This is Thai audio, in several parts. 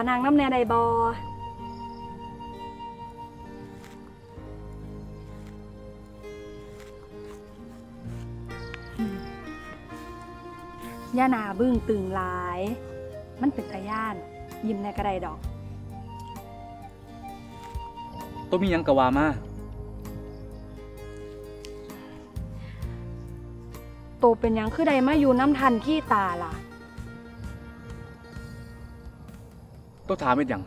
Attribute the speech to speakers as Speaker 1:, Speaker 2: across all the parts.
Speaker 1: ขอนางน้ำแน่ใดบออืมย่าหนาบึ้งตึงหลาย มันเป็นตาย่าน ยิ้มในกระไดดอก
Speaker 2: ตัวมีหยังกะว่ามา
Speaker 1: โตเป็นหยังคือใดมาอยู่น้ำทันขี้ตาล่ะ
Speaker 2: ตัวถามเป็นหยัง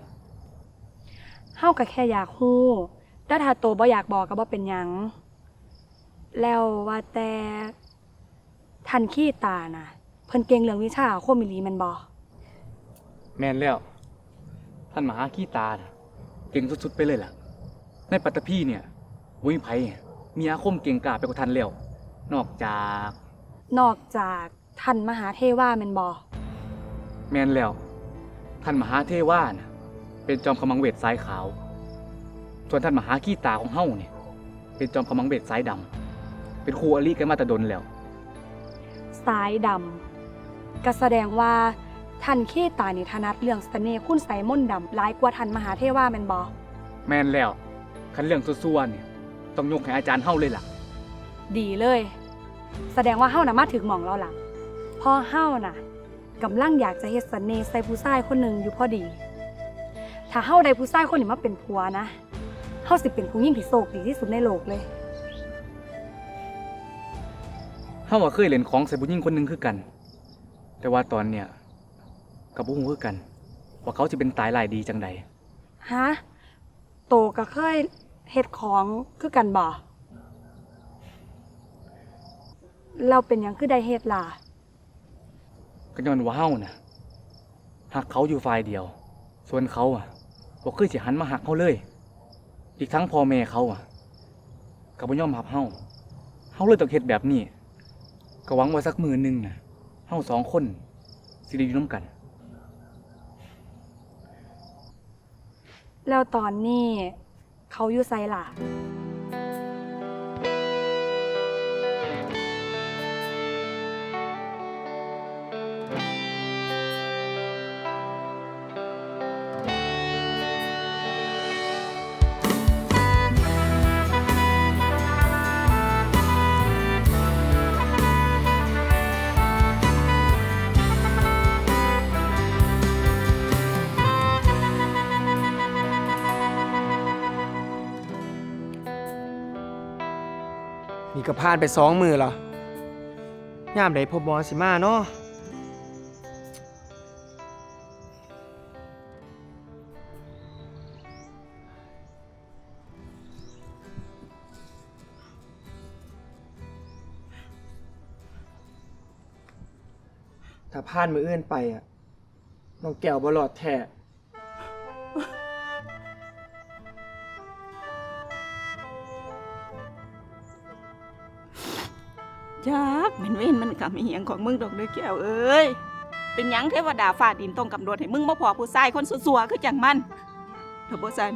Speaker 1: เฮาก็แค่อยากฮู้แต่ถ้าโตบ่อยากบอกก็บ่เป็นหยัง แล้วว่าแต่ทันขี้ตาน่ะ เพิ่นเก่งเรื่องวิชาอาคมอีหลีแม่นบ่
Speaker 2: แม่นแล้ว ท่านมหาขี้ตาน่ะเก่งสุดๆไปเลยล่ะ ในปัตตภีเนี่ยวุ้ยไผมีอาคมเก่งกาจไปกว่าท่านแล้ว นอกจาก
Speaker 1: นอกจากท่านมหาเทวาแม่นบ่
Speaker 2: แม่นแล้ว ท่านมหาเทวาน่ะเป็นจอมขมังเวทสายขาว ส่วนท่านมหาขี้ตาของเฮาเนี่ย เป็นจอมขมังเวทสายดำเป็นครูอลีกันมาแตะดนแล้ว
Speaker 1: สายดำก็แสดงว่าท่านขี้ตานี่ถนัดเรื่องเสน่ห์คุณไสยมนต์ดำหลายกว่าท่านมหาเทวาแม่นบ่
Speaker 2: แม่นแล้ว คันเรื่องซัวๆเนี่ยต้องยกให้อาจารย์เฮาเลยล่ะ
Speaker 1: ดีเลย แสดงว่าเฮาน่ะมาถึงหม่องแล้วล่ะเพอเฮาน่ะ กำลังอยากจะเฮ็ดเสน่ห์ใส่ผู้ชายคนหนึ่งอยู่พอดี ถ้าเฮาได้ผู้ชายคนนี้มาเป็นผัวนะเฮาสิเป็นผู้หญิงที่โชคดีที่สุดในโลกเลย
Speaker 2: เฮาว่าเคยเล่นของใส่ผู้หญิงคนหนึ่งคือกัน แต่ว่าตอนเนี่ยกับผู้หูคือกัน ว่าเขาจะเป็นตายหลายดีจังใด
Speaker 1: ฮะ โตก็เคยเฮ็ดของคือกันบ่เราเป็นหยังคือได้เฮ็ดล่ะ
Speaker 2: ก็ย้อนว่าเฮาน่ะหักเขาอยู่ฝ่ายเดียว ส่วนเขาอะบ่เคยสิหันมาหักเขาเลย อีกทั้งพ่อแม่เขาอะก็บ่ยอมรับเฮาเฮาเลยต้อเฮ็ดแบบนี้ก็หวังว่าสักมือหนึงน่ะเฮาสองคนสิได้อยู่นํกัน
Speaker 1: แล้วตอนนี้เขาอยู่ไสล่ะ
Speaker 3: นี่ก็ผ่านไปสองมือแล้วยามใดพบหมอสิมาเนาะถ้าผ่านมืออื่นไปอะน้องแก้วบ่รอดแท้
Speaker 4: มันเว้นมันกำอีหยังของมึงดอกเด้อแก้วเอ้ย เป็นหยังเทวดาฟ้าดินต้องกำหนดให้มึงมาพอผู้ชายคนสัวๆคือจังมันถ้าบ่ซั่น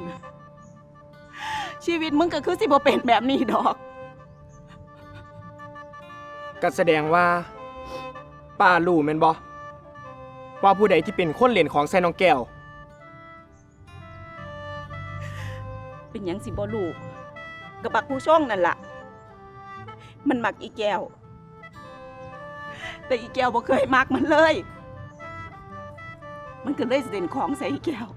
Speaker 4: ชีวิตมึงก็คือสิบ่เป็นแบบนี้ดอก
Speaker 3: ก็แสดงว่า ป้ารู้แม่นบ่ว่าผู้ใดที่เป็นคนเล่นของใส่น้องแก้ว
Speaker 4: เป็นหยังสิบ่รู้กับบักผู้ช่องนั่นล่ะ มันมักอีแก้ว แต่อีแก้วบ่เคยมักมันเลย มันก็เลยเด่นของใส่อีแก้ว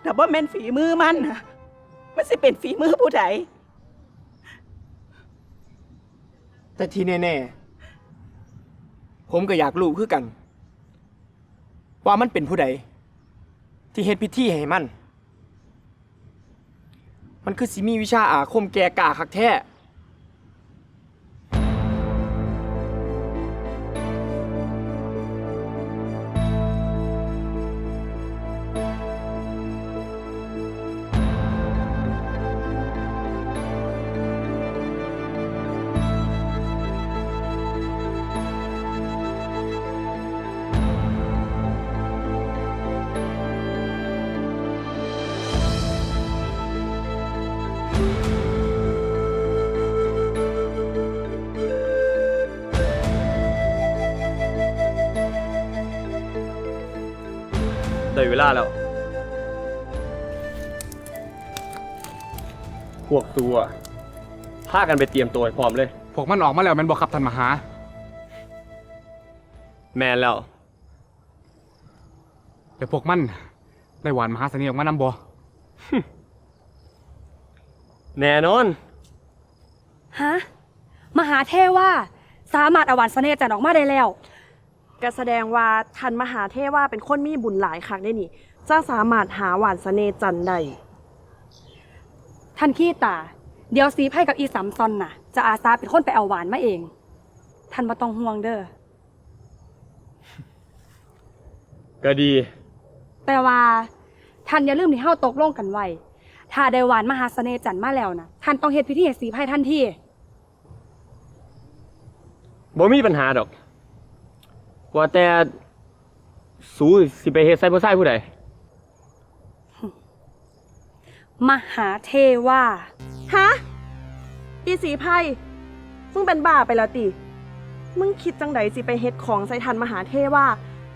Speaker 4: แต่บ่แม่นฝีมือมันนะมันสิเป็นฝีมือผู้ใด
Speaker 3: แต่ที่แน่ๆ ผมก็อยากรู้คือกัน ว่ามันเป็นผู้ใด ที่เฮ็ดพิธีให้มัน มันคือสิมีวิชาอาคมแก่กาคักแท้ ได้เวลาแล้ว พวกตัวพากันไปเตรียมตัวให้พร้อมเลย
Speaker 2: พวกมันออกมาแล้วแมันบอกขับทันมาหา
Speaker 3: แมนแล้ว
Speaker 2: แต่พวกมันได้หวานมหาเสน่ห์ออกมานำบ่
Speaker 3: แน่นอน
Speaker 1: ฮะ มหาเทว่า สามารถเอาหวานเสน่ห์จันทร์ออกมาได้แล้ว
Speaker 5: ก็แสดงว่าทันมหาเทว่าเป็นคนมีบุญหลายคักได้นี่จะสามารถหาหวานเสน่ห์จันทร์ได้
Speaker 1: ท่านขี้ตา เดี๋ยวสีไพ่กับอีสามซอนน่ะ จะอาสาเป็นคนไปเอาหวานมาเอง ท่านบ่ต้องห่วงเด้อ
Speaker 3: ก็ดี
Speaker 1: แต่ว่าท่านอย่าลืมที่เฮาตกลงกันไว้ ถ้าได้หวานมหาเสน่ห์จันทร์มาแล้วนะท่านต้องเฮ็ดพิธีให้สีไพ่ทันที
Speaker 3: บ่มีปัญหาดอก ว่าแต่สู้สิไปเฮ็ดไซบ่ไซผู้ใด
Speaker 1: มหาเทว่า
Speaker 5: ฮะอีสีไพ่มึงเป็นบ้าไปแล้วติ มึงคิดจังใดสิไปเฮ็ดของใส่ทันมหาเทว่า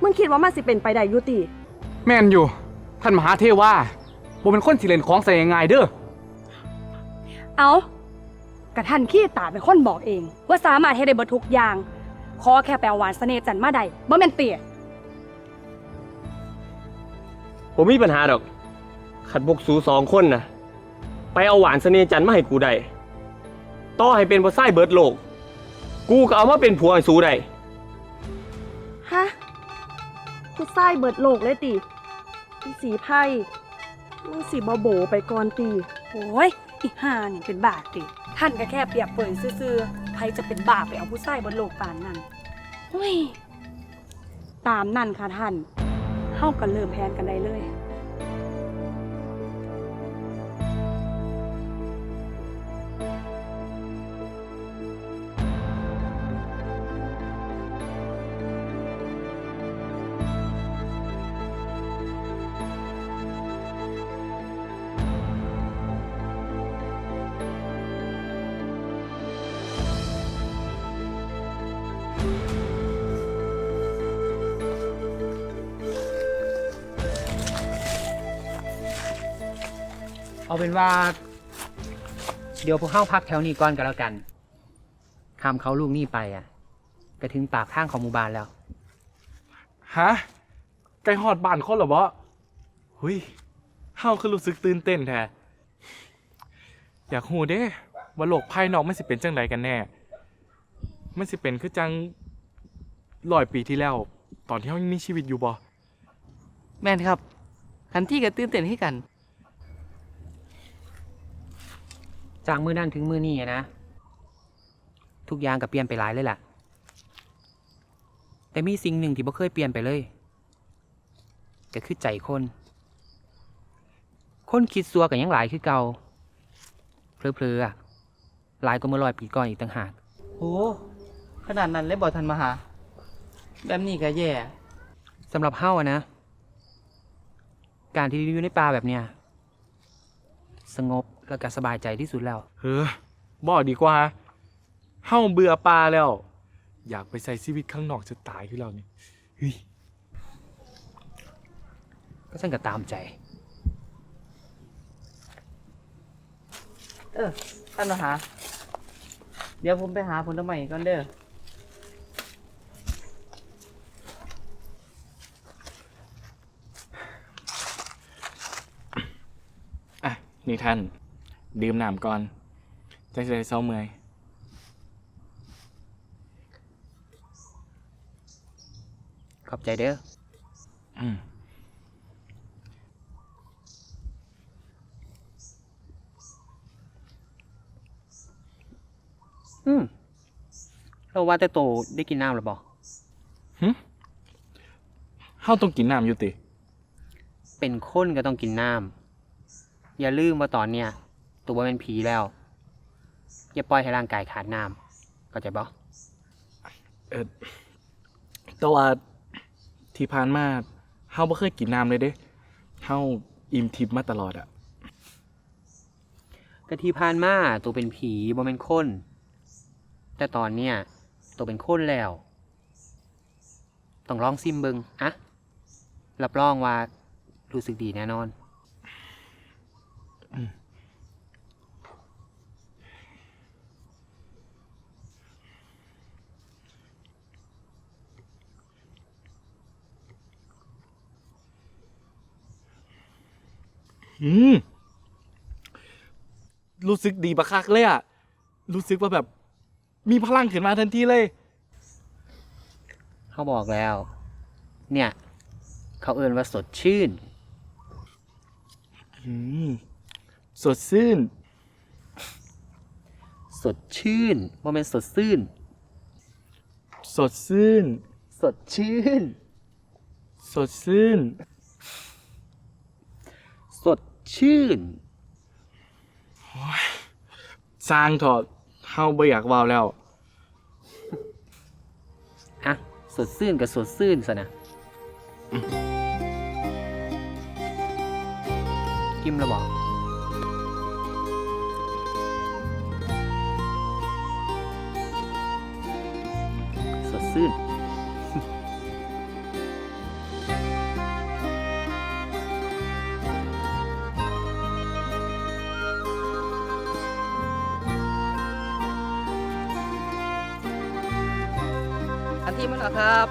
Speaker 5: มึงคิดว่ามันสิเป็นไปได้อยุติ
Speaker 2: แม่นอยู่ ท่านมหาเทว่าบ่เป็นคนสิเล่นของใส่ง่ายๆเด้อ
Speaker 1: เอากระท่านขี้ตาเป็นคนบอกเอง ว่าสามารถเฮ็ดได้เบิดทุกอย่าง ขอแค่แปลหวานเสน่ห์จันทร์มาได้บ่แม่นเตี่ย
Speaker 3: ผมมีปัญหาดอก ขัดพวกสูสองคนนะไปเอาหวานเสน่ห์จันทร์มาให้กูได้ต่อให้เป็นบ่ไซเบิร์ดโลก กูก็เอามาเป็นผัวให้สูได้
Speaker 5: ฮะกูไส้เบิดโลกเลยติอีสีไพ่มึงสิบ่โบไปก่อนติ
Speaker 1: โอ้ยอีห่านี่เป็นบาปติ ท่านก็แค่เปรียบเปรยซื่อๆ ใครจะเป็นบาปไปเอาผู้ชายบนโลกปานนั้นเฮ้ยตามนั่นค่ะท่านเฮากันเริ่มแพนกันได้เลย
Speaker 6: เอาเป็นว่า เดี๋ยวพวกเข้าพักแถวนี้ก่อนก็แล้วกันคำเขาลูกนี่ไปอะก็ถึงปากทางของหมู่บ้านแล้ว
Speaker 7: ฮะใกล้ฮอดบ้านคนเหรอบ่หุยเฮาคือรู้สึกตื่นเต้นแท้ อยากฮู้เด้ว่าโลกภายนอกมันสิเป็นจังไดกันแน่ มันสิเป็นคือจังร้อยปีที่แล้ว ตอนที่เฮายังมีชีวิตอยู่บ่
Speaker 6: แม่นครับทันที่ก็ตื่นเต้นให้กัน จากมือนั่นถึงมือนี่อะนะ ทุกอย่างก็เปลี่ยนไปหลายเลยล่ะแต่มีสิ่งหนึ่งที่บ่เคยเปลี่ยนไปเลย ก็คือใจคน คนคิดซัวกันยังหลายคือเก่าเพลอๆอะหลายก็เมื่อลอยปีก่อนอีกต่างหาก
Speaker 8: โหขนาดนั้นเลยบอกทันมาหา แบบนี้ก็แย่
Speaker 6: สำหรับเฮ้าอะนะ การที่อยู่ในป่าแบบเนี้ยสงบ แล้วก็สบายใจที่สุดแล้ว
Speaker 7: เฮ้อบ่ดีกว่าเฮาเบื่อป่าแล้ว อยากไปใช้ชีวิตข้างนอกจะตายคือเรานี่เฮ้ย
Speaker 6: ก็ฉันก็ตามใจ
Speaker 8: เออท่านมาหา เดี๋ยวผมไปหาผลไม้ก่อนเด้อ
Speaker 7: อะ นี่ท่าน ดื่มน้ำก่อนจังสิได้เซาเมื่อย
Speaker 6: ขอบใจเด้อ
Speaker 7: อืม
Speaker 6: อืมเราว่าแต่โตได้กินน้ำหรือเปล่า
Speaker 7: เฮาต้องกินน้ำอยู่ติ
Speaker 6: เป็นคนก็ต้องกินน้ำอย่าลืมว่าตอนเนี้ย ตัวเป็นผีแล้ว อย่าปล่อยให้ร่างกายขาดน้ำเข้าใจบ่
Speaker 7: เออแต่ว่าที่ผ่านมาเฮาบ่เคยกินน้ำเลยเด้เฮาอิ่มทิพย์มาตลอดอะ
Speaker 6: ก็ที่ผ่านมาตัวเป็นผีบ่เป็นคน แต่ตอนเนี้ยตัวเป็นคนแล้ว ต้องลองซิมเบิงอะรับรองว่ารู้สึกดีแน่นอน
Speaker 7: อืมรู้สึกดีบักคักเลยอะรู้สึกว่าแบบ มีพลังขึ้นมาทันทีเลย
Speaker 6: เขาบอกแล้ว เนี่ย เขาเอ่นว่าสดชื่น
Speaker 7: อืมสดชื่น
Speaker 6: สดชื่นว่าเป็นสดซื่น
Speaker 7: สดชื่น
Speaker 6: สดชื่น
Speaker 7: สดชื่น
Speaker 6: สด ชื่น
Speaker 7: สร้างถอดเฮาบ่อยากเว้าแล้ว
Speaker 6: อะ สดซื่นกับสดซื่นซะนะกิมระบอกสดซื่น
Speaker 8: ครับ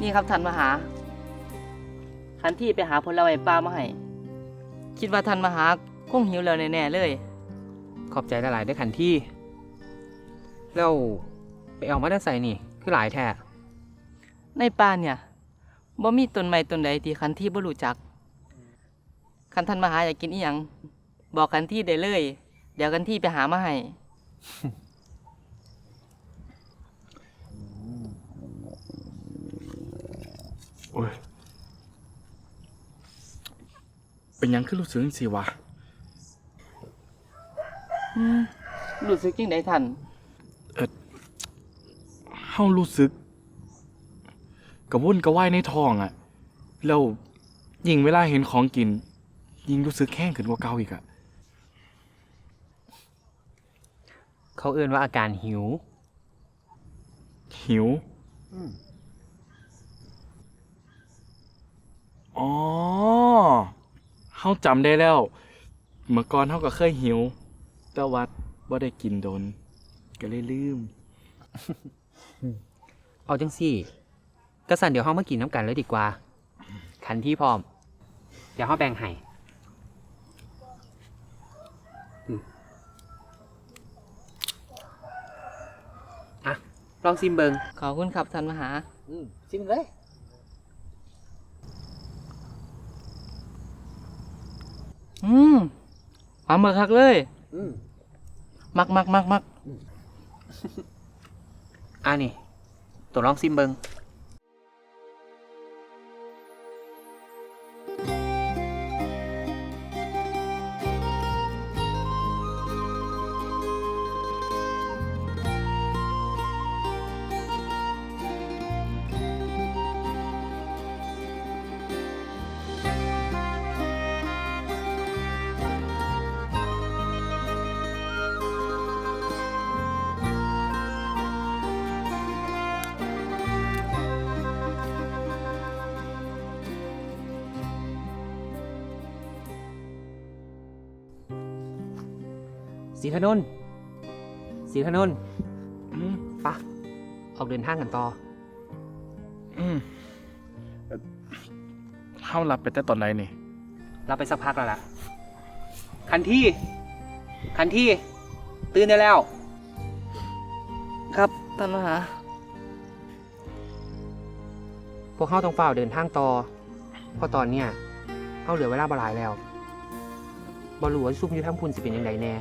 Speaker 8: นี่ครับท่านมาหาคันที่ไปหาผลไม้ปลามาให้ คิดว่าท่านมาหาคงหิวแล้วแน่ๆเลย
Speaker 6: ขอบใจหลายๆด้วยขันที่แล้วไปเอามาได้ใส่นี่ คือหลายแท้
Speaker 8: ในป่าเนี่ยบ่มีต้นไม้ต้นใดที่คันที่บ่รู้จักคันท่านมาหาอยากกินอีหยังบอกคันที่ได้เลย เดี๋ยวคันที่ไปหามาให้
Speaker 7: อ้ย เป็นหยังคือรู้สึกจังซี่วะ
Speaker 8: รู้สึกจังไดท่าน
Speaker 7: เฮารู้สึกกระวนกระวายในท้องอะแล้วยิ่งเวลาเห็นของกิน ยิ่งรู้สึกแข้งขึ้นกว่าเก่าอีกอะ
Speaker 6: เขาเอ่นว่าอาการหิว
Speaker 7: หิวอ๋ อเฮาจำได้แล้ว เมื่อก่อนเฮาก็เคยหิว แต่ว่าบ่ได้กินโดน ก็เลยลืม
Speaker 6: เอาจังสี่กระสันเดี๋ยวห้องมากินน้ำกันเลยดีกว่า ขันที่พร้อม เดี๋ยวห้องแบ่งให้อืมอะ ลองซิมเบิง
Speaker 8: ขอบคุณครับท่านมาหา
Speaker 6: อืมซิมเลย
Speaker 8: อืมปลาหมึกคักเลย
Speaker 6: อืม
Speaker 8: มักมักมักมัก
Speaker 6: อะนี่ ตัวลองซิมเบิง สีถนนสีถนน
Speaker 7: อืม
Speaker 6: ปะออกเดินทางกันต่อ
Speaker 7: อืมเอ่อเฮาหลับไปแต่ตอนไหนนี่
Speaker 6: เราไปสักพักแล้วล่ะ คันที่ คันที่ ตื่นได้แล้ว
Speaker 8: ครับท่านมาหา
Speaker 6: พวกเขาต้องเฝ้าเดินทางต่อ เพราะตอนเนี้ยเขาเหลือเวลาบหลายแล้วบอรู้ว่าซุ่มอยู่ทั้งพุ่นสิเป็นยังไงแน่